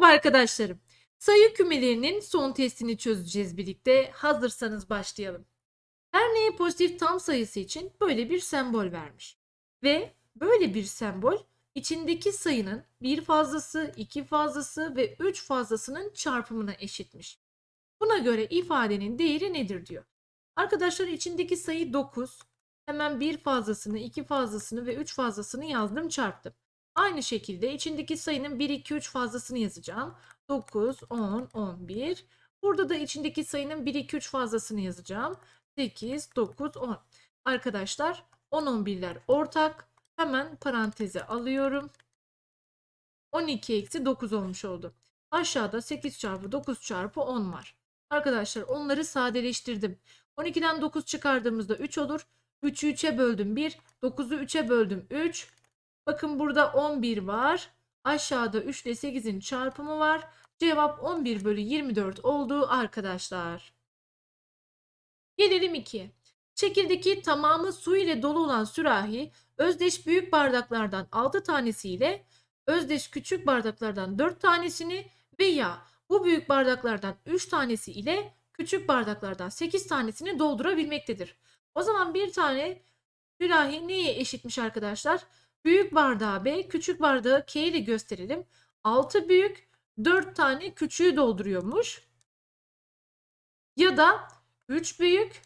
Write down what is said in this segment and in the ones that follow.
Merhaba arkadaşlarım. Sayı kümelerinin son testini çözeceğiz birlikte. Hazırsanız başlayalım. Her neye pozitif tam sayısı için böyle bir sembol vermiş. Ve böyle bir sembol içindeki sayının bir fazlası, iki fazlası ve üç fazlasının çarpımına eşitmiş. Buna göre ifadenin değeri nedir diyor. Arkadaşlar içindeki sayı 9. Hemen bir fazlasını, iki fazlasını ve üç fazlasını yazdım çarptım. Aynı şekilde içindeki sayının 1, 2, 3 fazlasını yazacağım. 9, 10, 11. Burada da içindeki sayının 1, 2, 3 fazlasını yazacağım. 8, 9, 10. Arkadaşlar 10, 11'ler ortak. Hemen paranteze alıyorum. 12 eksi 9 olmuş oldu. Aşağıda 8 çarpı 9 çarpı 10 var. Arkadaşlar onları sadeleştirdim. 12'den 9 çıkardığımızda 3 olur. 3'ü 3'e böldüm 1. 9'u 3'e böldüm 3. Bakın burada 11 var. Aşağıda 3 ile 8'in çarpımı var. Cevap 11 bölü 24 oldu arkadaşlar. Gelelim 2. Çekirdeki tamamı su ile dolu olan sürahi özdeş büyük bardaklardan 6 tanesiyle özdeş küçük bardaklardan 4 tanesini veya bu büyük bardaklardan 3 tanesi ile küçük bardaklardan 8 tanesini doldurabilmektedir. O zaman bir tane sürahi neye eşitmiş arkadaşlar? Büyük bardağı B, küçük bardağı K ile gösterelim. 6 büyük, 4 tane küçüğü dolduruyormuş. Ya da 3 büyük,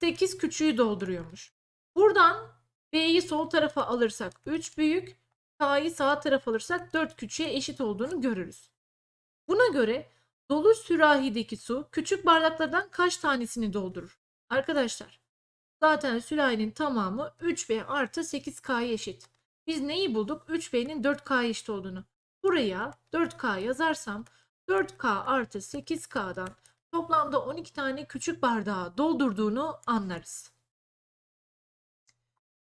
8 küçüğü dolduruyormuş. Buradan B'yi sol tarafa alırsak 3 büyük, K'yı sağ tarafa alırsak 4 küçüğe eşit olduğunu görürüz. Buna göre dolu sürahideki su küçük bardaklardan kaç tanesini doldurur? Arkadaşlar Zaten sülalenin tamamı 3B artı 8K'ya eşit. Biz neyi bulduk? 3B'nin 4K'ya eşit olduğunu. Buraya 4K yazarsam 4K artı 8K'dan toplamda 12 tane küçük bardağı doldurduğunu anlarız.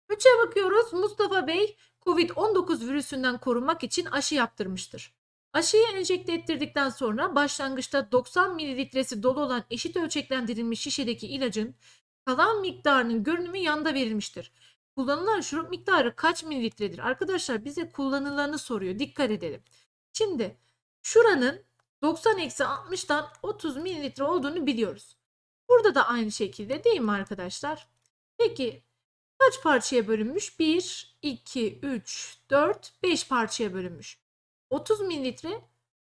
3'e bakıyoruz. Mustafa Bey COVID-19 virüsünden korunmak için aşı yaptırmıştır. Aşıyı enjekte ettirdikten sonra başlangıçta 90 mililitresi dolu olan eşit ölçeklendirilmiş şişedeki ilacın kalan miktarının görünümü yanda verilmiştir. Kullanılan şurup miktarı kaç mililitredir? Arkadaşlar bize kullanılanı soruyor. Dikkat edelim. Şimdi şuranın 90 eksi 60'dan 30 mililitre olduğunu biliyoruz. Burada da aynı şekilde değil mi arkadaşlar? Peki kaç parçaya bölünmüş? 1, 2, 3, 4, 5 parçaya bölünmüş. 30 mililitre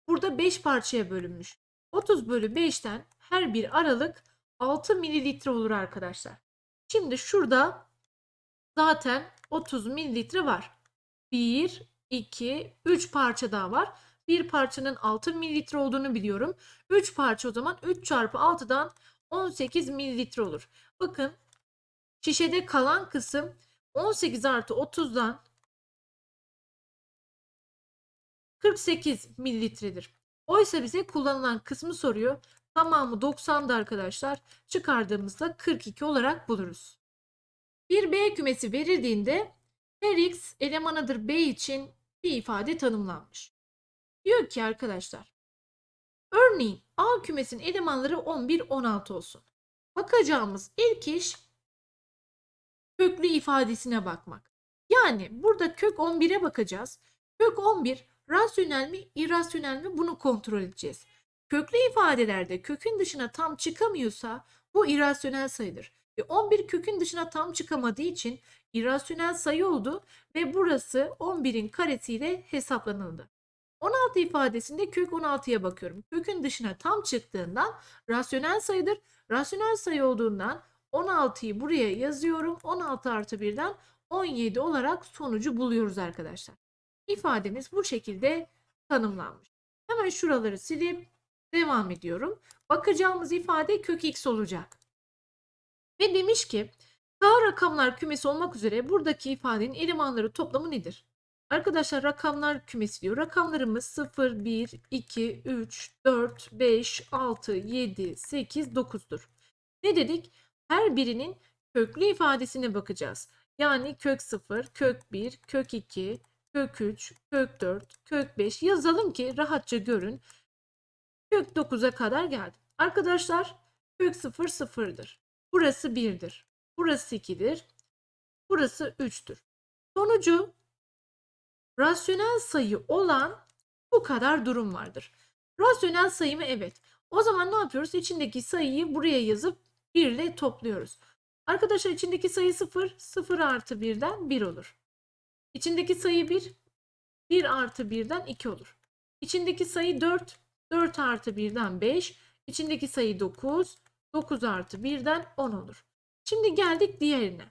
burada 5 parçaya bölünmüş. 30 bölü 5'ten her bir aralık 6 mililitre olur arkadaşlar. Şimdi şurada zaten 30 mililitre var. 1, 2, 3 parça daha var. Bir parçanın 6 mililitre olduğunu biliyorum. 3 parça o zaman 3 çarpı 6'dan 18 mililitre olur. Bakın şişede kalan kısım 18 artı 30'dan 48 mililitredir. Oysa bize kullanılan kısmı soruyor. Tamamı 90'da arkadaşlar. Çıkardığımızda 42 olarak buluruz. Bir B kümesi verildiğinde her x elemanıdır B için bir ifade tanımlanmış. Diyor ki arkadaşlar. Örneğin A kümesinin elemanları 11, 16 olsun. Bakacağımız ilk iş köklü ifadesine bakmak. Yani burada kök 11'e bakacağız. Kök 11 rasyonel mi, irrasyonel mi bunu kontrol edeceğiz. Köklü ifadelerde kökün dışına tam çıkamıyorsa bu irrasyonel sayıdır. Ve 11 kökün dışına tam çıkamadığı için irrasyonel sayı oldu ve burası 11'in karesiyle hesaplanıldı. 16 ifadesinde kök 16'ya bakıyorum. Kökün dışına tam çıktığından rasyonel sayıdır. Rasyonel sayı olduğundan 16'yı buraya yazıyorum. 16 artı 1'den 17 olarak sonucu buluyoruz arkadaşlar. İfademiz bu şekilde tanımlanmış. Hemen şuraları silip Devam ediyorum. Bakacağımız ifade kök x olacak. Ve demiş ki K rakamlar kümesi olmak üzere buradaki ifadenin elemanları toplamı nedir? Arkadaşlar rakamlar kümesi diyor. Rakamlarımız 0, 1, 2, 3, 4, 5, 6, 7, 8, 9'dur. Ne dedik? Her birinin köklü ifadesine bakacağız. Yani kök 0, kök 1, kök 2, kök 3, kök 4, kök 5 yazalım ki rahatça görün. Kök 9'a kadar geldim. Arkadaşlar kök 0 sıfırdır. Burası 1'dir. Burası 2'dir. Burası 3'tür. Sonucu rasyonel sayı olan Bu kadar durum vardır. Rasyonel sayı mı? Evet. O zaman ne yapıyoruz? İçindeki sayıyı buraya yazıp 1 ile topluyoruz. Arkadaşlar içindeki sayı 0, 0 artı 1'den 1 olur. İçindeki sayı 1, 1 artı 1'den 2 olur. İçindeki sayı 4, 4 artı 1'den 5. İçindeki sayı 9, 9 artı 1'den 10 olur. Şimdi geldik diğerine.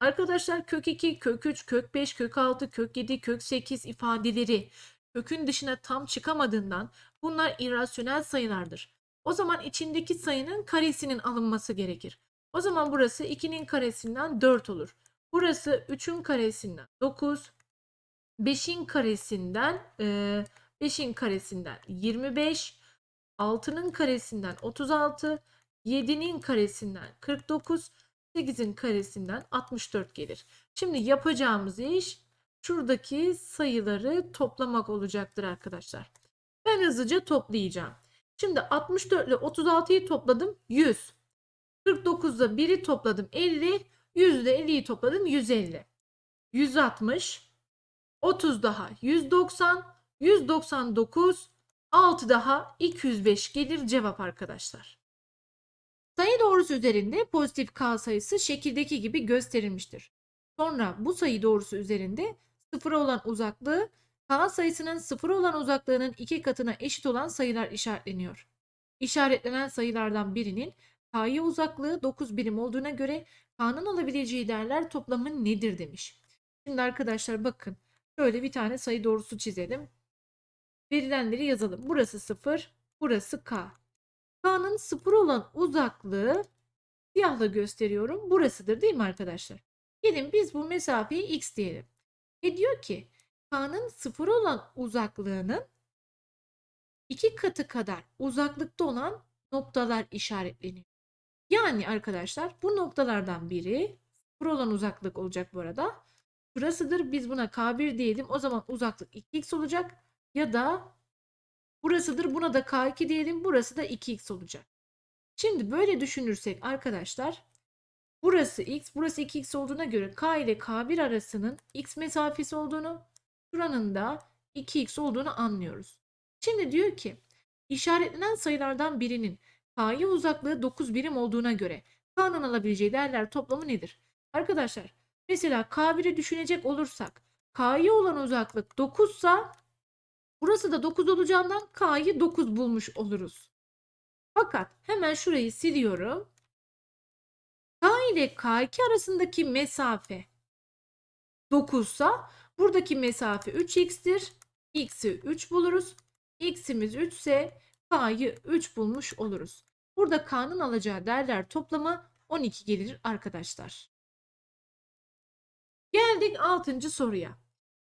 Arkadaşlar kök 2, kök 3, kök 5, kök 6, kök 7, kök 8 ifadeleri kökün dışına tam çıkamadığından bunlar irrasyonel sayılardır. O zaman içindeki sayının karesinin alınması gerekir. O zaman burası 2'nin karesinden 4 olur. Burası 3'ün karesinden 9, 5'in karesinden e, 5'in karesinden 25, 6'nın karesinden 36, 7'nin karesinden 49, 8'in karesinden 64 gelir. Şimdi yapacağımız iş şuradaki sayıları toplamak olacaktır arkadaşlar. Ben hızlıca toplayacağım. Şimdi 64 ile 36'yı topladım 100. 49'da 1'i topladım 50. 100 ile 50'yi topladım 150. 160. 30 daha 190. 199. 6 daha 205 gelir cevap arkadaşlar. Sayı doğrusu üzerinde pozitif k sayısı şekildeki gibi gösterilmiştir. Sonra bu sayı doğrusu üzerinde sıfıra olan uzaklığı k sayısının sıfır olan uzaklığının iki katına eşit olan sayılar işaretleniyor. İşaretlenen sayılardan birinin k'ya uzaklığı 9 birim olduğuna göre k'nın alabileceği değerler toplamı nedir demiş. Şimdi arkadaşlar bakın şöyle bir tane sayı doğrusu çizelim. Verilenleri yazalım. Burası 0, burası k. K'nın 0 olan uzaklığı siyahla gösteriyorum. Burasıdır değil mi arkadaşlar? Gelin biz bu mesafeyi x diyelim. E diyor ki K'nın 0 olan uzaklığının iki katı kadar uzaklıkta olan noktalar işaretleniyor. Yani arkadaşlar bu noktalardan biri 0 olan uzaklık olacak bu arada. Burasıdır. Biz buna K1 diyelim. O zaman uzaklık 2x olacak. Ya da burasıdır. Buna da K2 diyelim. Burası da 2x olacak. Şimdi böyle düşünürsek arkadaşlar burası x, burası 2x olduğuna göre K ile K1 arasının x mesafesi olduğunu, şuranın da 2x olduğunu anlıyoruz. Şimdi diyor ki işaretlenen sayılardan birinin K'ya uzaklığı 9 birim olduğuna göre K'nın alabileceği değerler toplamı nedir? Arkadaşlar mesela K1'i düşünecek olursak K'ya olan uzaklık 9 sa burası da 9 olacağından K'yı 9 bulmuş oluruz. Fakat hemen şurayı siliyorum. K ile K2 arasındaki mesafe 9 sa buradaki mesafe 3x'tir. X'i 3 buluruz. X'imiz 3 ise K'yı 3 bulmuş oluruz. Burada K'nın alacağı değerler toplamı 12 gelir arkadaşlar. Geldik 6. soruya.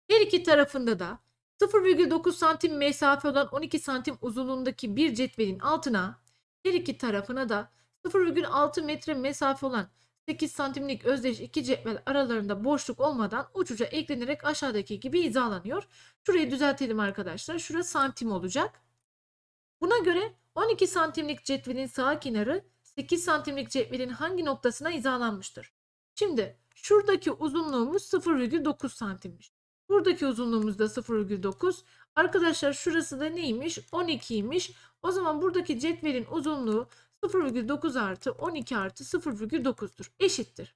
Her iki tarafında da 0,9 santim mesafe olan 12 santim uzunluğundaki bir cetvelin altına her iki tarafına da 0,6 metre mesafe olan 8 santimlik özdeş iki cetvel aralarında boşluk olmadan uç uca eklenerek aşağıdaki gibi hizalanıyor. Şurayı düzeltelim arkadaşlar. Şura santim olacak. Buna göre 12 santimlik cetvelin sağ kenarı 8 santimlik cetvelin hangi noktasına hizalanmıştır? Şimdi şuradaki uzunluğumuz 0,9 santimmiş. Buradaki uzunluğumuz da 0,9. Arkadaşlar şurası da neymiş? 12'ymiş. O zaman buradaki cetvelin uzunluğu 0,9 artı 12 artı 0,9'dur. Eşittir.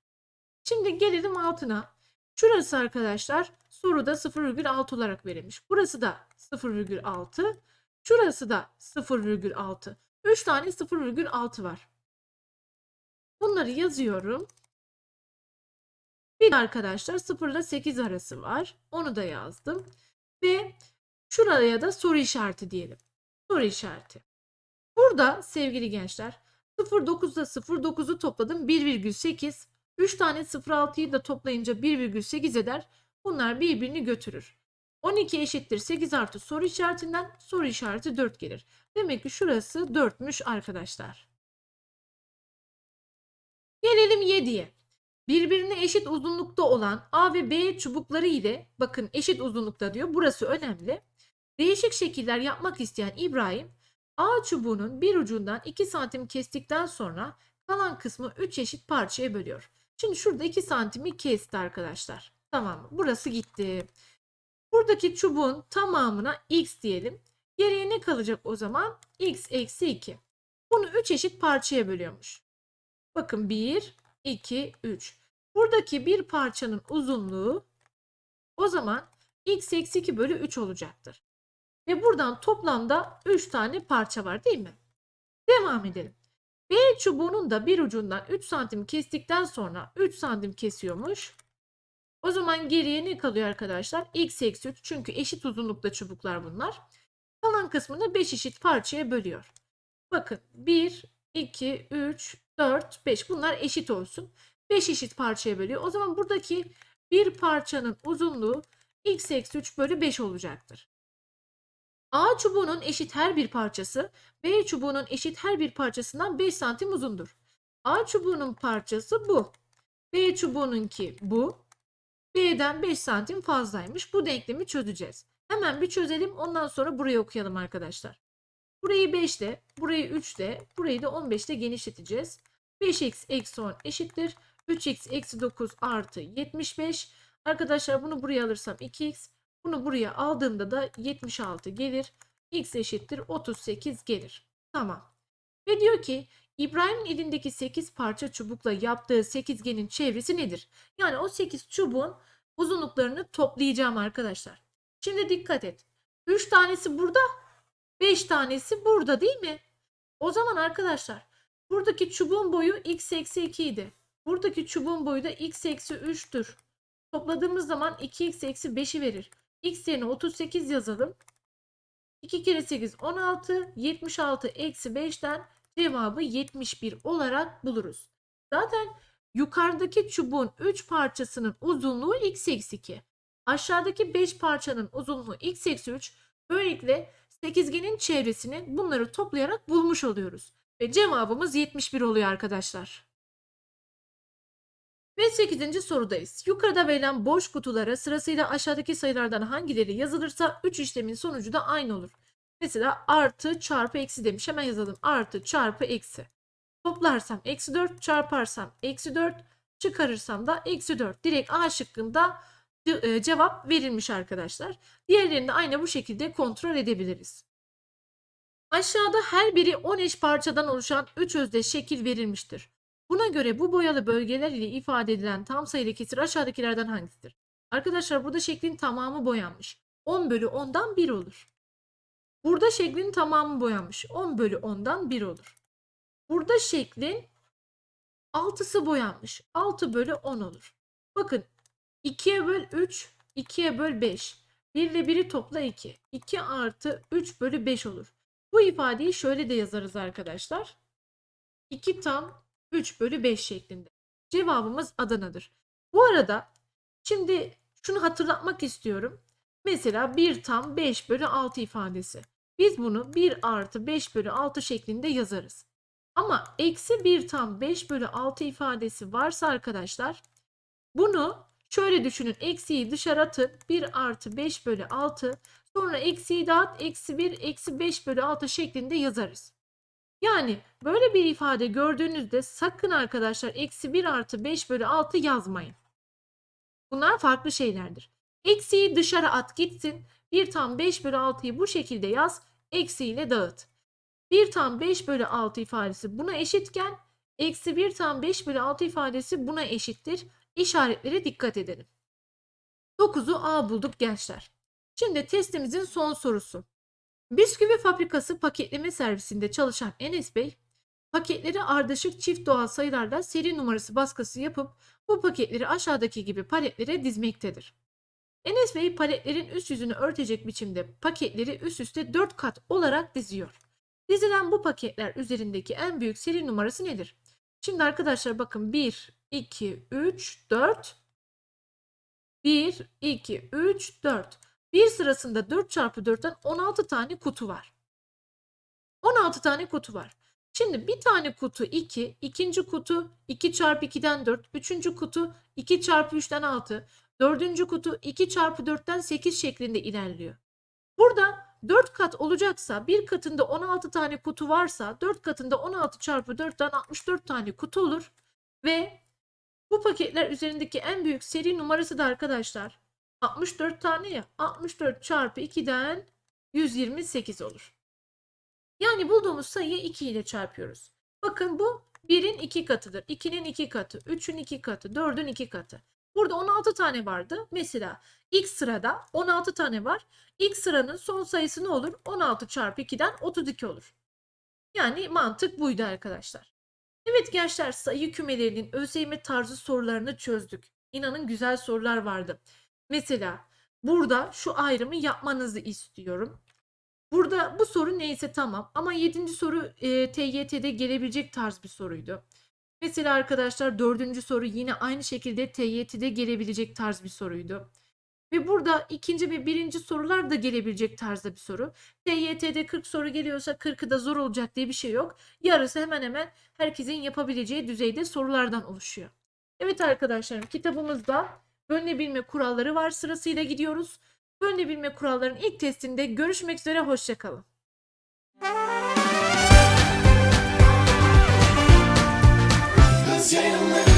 Şimdi gelelim altına. Şurası arkadaşlar soruda 0,6 olarak verilmiş. Burası da 0,6. Şurası da 0,6. 3 tane 0,6 var. Bunları yazıyorum. Bir de arkadaşlar 0 ile 8 arası var. Onu da yazdım. Ve şuraya da soru işareti diyelim. Soru işareti. Burada sevgili gençler 0,9'da 0,9'u topladım 1,8. 3 tane 0,6'yı da toplayınca 1,8 eder. Bunlar birbirini götürür. 12 eşittir 8 artı soru işaretinden soru işareti 4 gelir. Demek ki şurası 4'müş arkadaşlar. Gelelim 7'ye. Birbirine eşit uzunlukta olan A ve B çubukları ile bakın eşit uzunlukta diyor. Burası önemli. Değişik şekiller yapmak isteyen İbrahim A çubuğunun bir ucundan 2 santim kestikten sonra kalan kısmı 3 eşit parçaya bölüyor. Şimdi şurada 2 santimi kesti arkadaşlar. Tamam? Burası gitti. Buradaki çubuğun tamamına x diyelim. Geriye ne kalacak o zaman? x eksi 2. Bunu 3 eşit parçaya bölüyormuş. Bakın 1, 2, 3. Buradaki bir parçanın uzunluğu o zaman x eksi 2 bölü 3 olacaktır. Ve buradan toplamda 3 tane parça var değil mi? Devam edelim. B çubuğunun da bir ucundan 3 santim kestikten sonra 3 santim kesiyormuş. O zaman geriye ne kalıyor arkadaşlar? X eksi 3 çünkü eşit uzunlukta çubuklar bunlar. Kalan kısmını 5 eşit parçaya bölüyor. Bakın 1, 2, 3, 4, 5 bunlar eşit olsun. 5 eşit parçaya bölüyor. O zaman buradaki bir parçanın uzunluğu x eksi 3 bölü 5 olacaktır. A çubuğunun eşit her bir parçası B çubuğunun eşit her bir parçasından 5 santim uzundur. A çubuğunun parçası bu. B çubuğununki bu. B'den 5 santim fazlaymış. Bu denklemi çözeceğiz. Hemen bir çözelim. Ondan sonra burayı okuyalım arkadaşlar. Burayı 5 ile, burayı 3 ile, burayı da 15 ile genişleteceğiz. 5x eksi 10 eşittir. 3x eksi 9 artı 75. Arkadaşlar bunu buraya alırsam 2x. Bunu buraya aldığımda da 76 gelir. x eşittir 38 gelir. Tamam. Ve diyor ki İbrahim'in elindeki 8 parça çubukla yaptığı sekizgenin çevresi nedir? Yani o 8 çubuğun uzunluklarını toplayacağım arkadaşlar. Şimdi dikkat et. 3 tanesi burada, 5 tanesi burada değil mi? O zaman arkadaşlar buradaki çubuğun boyu x eksi 2 idi. Buradaki çubuğun boyu da x eksi 3'tür. Topladığımız zaman 2x eksi 5'i verir. x yerine 38 yazalım. 2 kere 8 16. 76 eksi 5'ten cevabı 71 olarak buluruz. Zaten yukarıdaki çubuğun 3 parçasının uzunluğu x eksi 2. Aşağıdaki 5 parçanın uzunluğu x eksi 3. Böylelikle sekizgenin çevresini bunları toplayarak bulmuş oluyoruz. Ve cevabımız 71 oluyor arkadaşlar. Ve 8. sorudayız. Yukarıda verilen boş kutulara sırasıyla aşağıdaki sayılardan hangileri yazılırsa 3 işlemin sonucu da aynı olur. Mesela artı çarpı eksi demiş. Hemen yazalım. Artı çarpı eksi. Toplarsam eksi 4 çarparsam eksi 4 çıkarırsam da eksi 4. Direkt A şıkkında e, cevap verilmiş arkadaşlar. Diğerlerini de aynı bu şekilde kontrol edebiliriz. Aşağıda her biri 10 eş parçadan oluşan 3 özdeş şekil verilmiştir. Buna göre bu boyalı bölgeler ile ifade edilen tam sayılı kesir aşağıdakilerden hangisidir? Arkadaşlar burada şeklin tamamı boyanmış. 10 bölü 10'dan 1 olur. Burada şeklin tamamı boyanmış. 10 bölü 10'dan 1 olur. Burada şeklin 6'sı boyanmış. 6 bölü 10 olur. Bakın 2'ye böl 3, 2'ye böl 5. 1 ile 1'i topla 2. 2 artı 3 bölü 5 olur. Bu ifadeyi şöyle de yazarız arkadaşlar. 2 tam 3 bölü 5 şeklinde. Cevabımız Adana'dır. Bu arada şimdi şunu hatırlatmak istiyorum. Mesela 1 tam 5 bölü 6 ifadesi. Biz bunu 1 artı 5 bölü 6 şeklinde yazarız. Ama eksi 1 tam 5 bölü 6 ifadesi varsa arkadaşlar bunu şöyle düşünün. Eksiyi dışarı atın. 1 artı 5 bölü 6 sonra eksiyi dağıt. Eksi 1 eksi 5 bölü 6 şeklinde yazarız. Yani böyle bir ifade gördüğünüzde sakın arkadaşlar eksi 1 artı 5 bölü 6 yazmayın. Bunlar farklı şeylerdir. Eksiyi dışarı at gitsin. 1 tam 5 bölü 6'yı bu şekilde yaz. Eksiyle dağıt. 1 tam 5 bölü 6 ifadesi buna eşitken eksi 1 tam 5 bölü 6 ifadesi buna eşittir. İşaretlere dikkat edelim. 9'u A bulduk gençler. Şimdi testimizin son sorusu. Bisküvi fabrikası paketleme servisinde çalışan Enes Bey, paketleri ardışık çift doğal sayılarla seri numarası baskısı yapıp bu paketleri aşağıdaki gibi paletlere dizmektedir. Enes Bey paletlerin üst yüzünü örtecek biçimde paketleri üst üste 4 kat olarak diziyor. Dizilen bu paketler üzerindeki en büyük seri numarası nedir? Şimdi arkadaşlar bakın 1, 2, 3, 4. 1, 2, 3, 4. Bir sırasında 4 çarpı 4'ten 16 tane kutu var. 16 tane kutu var. Şimdi bir tane kutu 2, ikinci kutu 2 çarpı 2'den 4, üçüncü kutu 2 çarpı 3'ten 6, dördüncü kutu 2 çarpı 4'ten 8 şeklinde ilerliyor. Burada 4 kat olacaksa bir katında 16 tane kutu varsa 4 katında 16 çarpı 4'ten 64 tane kutu olur ve bu paketler üzerindeki en büyük seri numarası da arkadaşlar 64 tane ya. 64 çarpı 2'den 128 olur. Yani bulduğumuz sayıyı 2 ile çarpıyoruz. Bakın bu 1'in 2 katıdır. 2'nin 2 katı, 3'ün 2 katı, 4'ün 2 katı. Burada 16 tane vardı. Mesela ilk sırada 16 tane var. İlk sıranın son sayısı ne olur? 16 çarpı 2'den 32 olur. Yani mantık buydu arkadaşlar. Evet gençler sayı kümelerinin ÖSYM tarzı sorularını çözdük. İnanın güzel sorular vardı. Mesela burada şu ayrımı yapmanızı istiyorum. Burada bu soru neyse tamam ama 7. soru e, TYT'de gelebilecek tarz bir soruydu. Mesela arkadaşlar dördüncü soru yine aynı şekilde TYT'de gelebilecek tarz bir soruydu. Ve burada ikinci ve birinci sorular da gelebilecek tarzda bir soru. TYT'de 40 soru geliyorsa 40'ı da zor olacak diye bir şey yok. Yarısı hemen hemen herkesin yapabileceği düzeyde sorulardan oluşuyor. Evet arkadaşlarım kitabımızda bölünebilme kuralları var. Sırasıyla gidiyoruz. Bölünebilme kurallarının ilk testinde görüşmek üzere. Hoşçakalın. Cause you